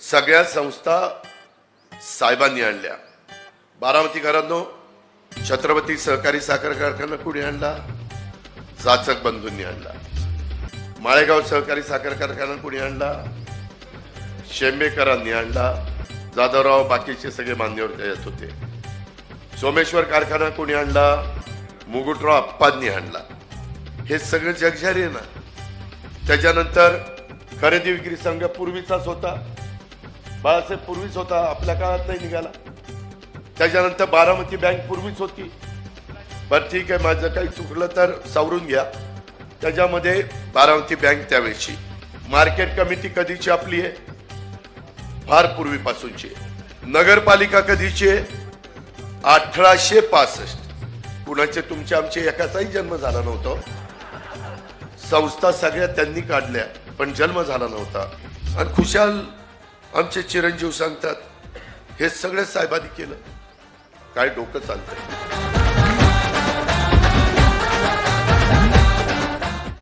सगळ्या संस्था साहेबांनी आणल्या. बारामती घरांनो छत्रपती सहकारी साखर कारखाना कुणी आणला? जाचक बंधूंनी आणला. माळेगाव सहकारी साखर कारखाना कुणी आणला? शेंबेकरांनी आणला. जाधवराव बाकीचे सगळे मान्यवर येत होते. सोमेश्वर कारखाना कोणी आणला? मुगुटराव अप्पांनी आणला. हे सगळं जगजारी आहे ना. त्याच्यानंतर खरेदी विक्री संघ पूर्वीचाच होता. बाळासाहेब पूर्वीच होता आपल्या काळात नाही निघाला. त्याच्यानंतर बारामती बँक पूर्वीच होती. बरं ठीक आहे माझं काही चुकलं तर सावरून घ्या. त्याच्यामध्ये बारामती बँक त्यावेळेची. मार्केट कमिटी कधीची आपली आहे? फार पूर्वीपासूनची आहे. नगरपालिका कधीची आहे? अठराशे पासष्ट. कुणाचे? तुमचे आमचे एकाचाही जन्म झाला नव्हता. संस्था सगळ्या त्यांनी काढल्या पण जन्म झाला नव्हता. आणि खुशाल आमचे चिरंजीव सांगतात हे सगळं साहेबांनी केलं. काय डोकं चालतंय.